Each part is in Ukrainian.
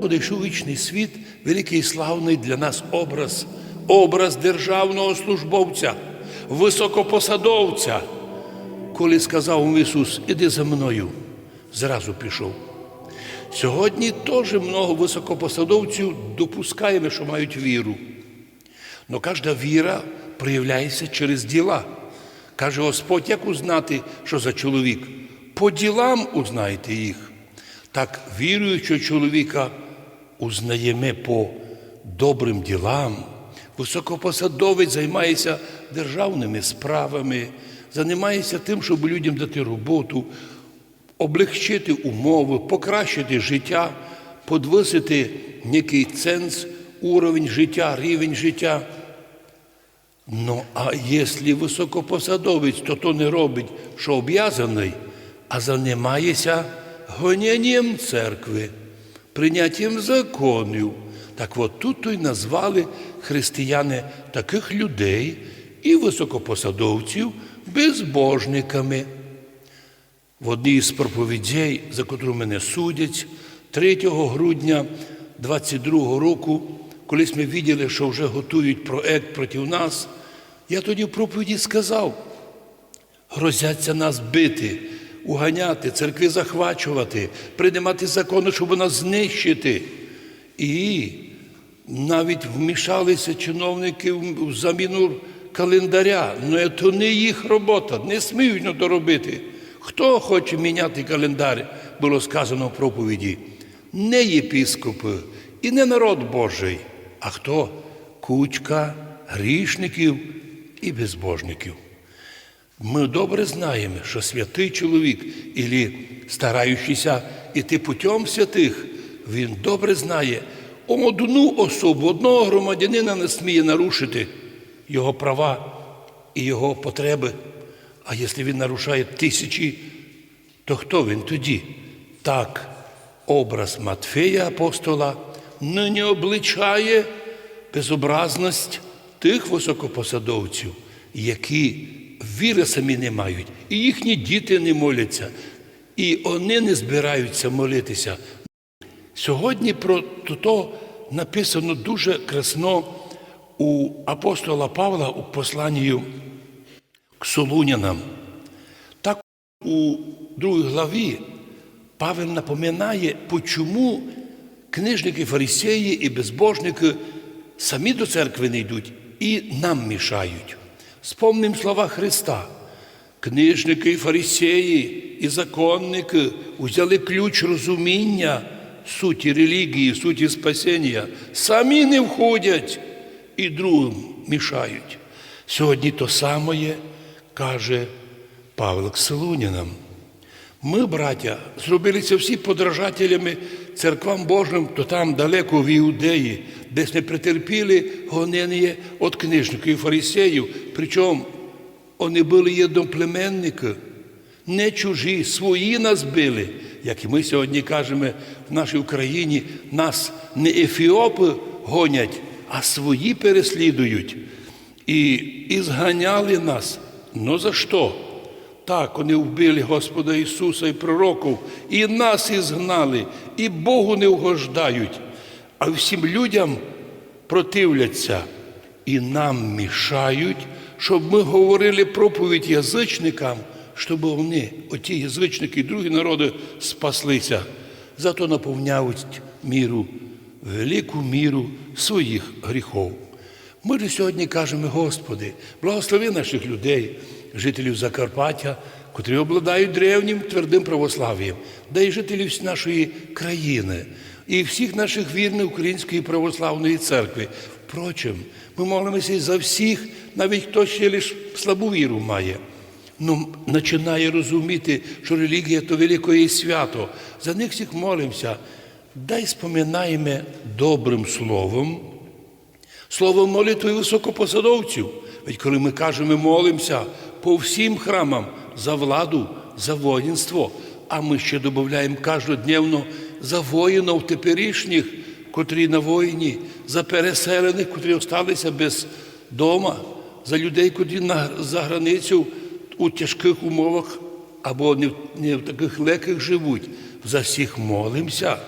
Буде йшов вічний світ, великий і славний для нас образ, образ державного службовця, високопосадовця. Коли сказав Ісус, іди за мною, зразу пішов. Сьогодні теж много високопосадовців допускаємо, що мають віру. Но кожна віра проявляється через діла. Каже Господь, як узнати, що за чоловік? По ділам узнаєте їх. Так віруючого чоловіка узнаємо по добрим ділам. Високопосадовець займається державними справами, займається тим, щоб людям дати роботу, облегчити умови, покращити життя, подвисити некий ценз, уровень життя, рівень життя. Ну, а якщо високопосадовець, то то не робить, що об'язаний, а займається гонянням церкви, прийняттям законів. Так от тут то й назвали християни таких людей і високопосадовців безбожниками. В одній з проповідей, за котру мене судять, 3 грудня 22 року, колись ми бачили, що вже готують проект проти нас, я тоді в проповіді сказав, грозяться нас бити, уганяти, церкви захвачувати, приймати закони, щоб нас знищити. І навіть вмішалися чиновники в заміну календаря. Ну це не їх робота, не сміють ну, доробити. Хто хоче міняти календар, було сказано в проповіді. Не єпіскопи і не народ Божий, а хто? Кучка грішників і безбожників. Ми добре знаємо, що святий чоловік, і стараючийся іти путем святих, він добре знає, одну особу, одного громадянина не сміє нарушити його права і його потреби. А якщо він нарушає тисячі, то хто він тоді? Так, образ Матфея апостола нині обличає безобразність тих високопосадовців, які віри самі не мають, і їхні діти не моляться, і вони не збираються молитися. Сьогодні про то написано дуже красно у апостола Павла у посланні к Солунянам. Так у другій главі Павел напоминає, чому книжники, фарисеї і безбожники самі до церкви не йдуть і нам мішають. Спомним слова Христа. Книжники, і фарисеї і законники взяли ключ розуміння суті релігії, суті спасіння, самі не входять і другим мішають. Сьогодні то саме каже Павло Кселунінам. Ми, браття, зробилися всі подражателями церквам Божим, то там далеко в Іудеї, десь не претерпіли гонення від книжників і фарисеїв. Причому вони були єдноплеменники, не чужі, свої нас били. Як і ми сьогодні кажемо в нашій Україні, нас не ефіопи гонять, а свої переслідують. І, і зганяли нас. Ну за що? Так, вони вбили Господа Ісуса і пророків, і нас ізгнали, і Богу не угождають, а всім людям противляться і нам мішають, щоб ми говорили проповідь язичникам, щоб вони, оті язичники і другі народи, спаслися. Зато наповняють міру, велику міру своїх гріхов. Ми ж сьогодні кажемо, Господи, благослови наших людей, жителів Закарпаття, котрі обладають древнім твердим православ'ям, да й жителів нашої країни і всіх наших вірних Української православної церкви. Впрочем, ми молимося і за всіх, навіть хто ще лише слабу віру має. Ну, починає розуміти, що релігія то велике і свято. За них всіх молимося. Дай споминаємо добрим словом. Словом молитви високопосадовців. Ведь коли ми кажемо, ми молимося по всім храмам за владу, за воїнство, а ми ще додаємо кожнодневно за воїнів теперішніх, котрі на воїні, за переселених, котрі залишилися без дома, за людей, котрі на, за границю у тяжких умовах або не в, не в таких леках живуть. За всіх молимося.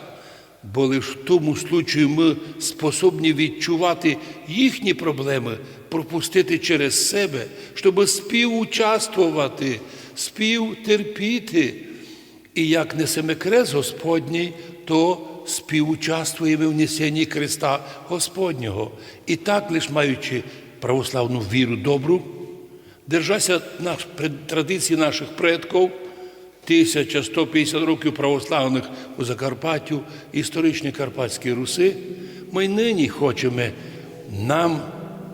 Бо лише в тому случаю ми способні відчувати їхні проблеми, пропустити через себе, щоб співучаствувати, співтерпіти. І як несеме крест Господній, то співучаствуємо в несенні креста Господнього. І так, лиш маючи православну віру добру, держася наш, традиції наших предків, 1150 років православних у Закарпаттю, історичні Карпатські Руси, ми й нині хочемо нам,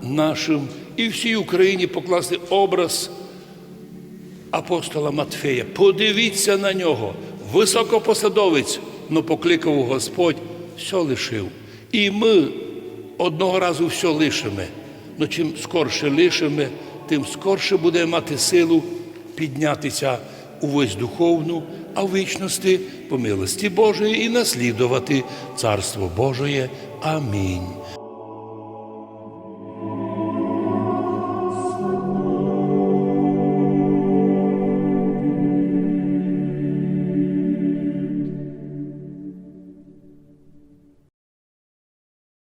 нашим і всій Україні покласти образ апостола Матфея. Подивіться на нього. Високопосадовець, но покликав Господь, все лишив. І ми одного разу все лишимо. Но чим скорше лишимо, тим скорше буде мати силу піднятися увесь духовну, а в вічності по милості Божої і наслідувати Царство Божоє. Амінь.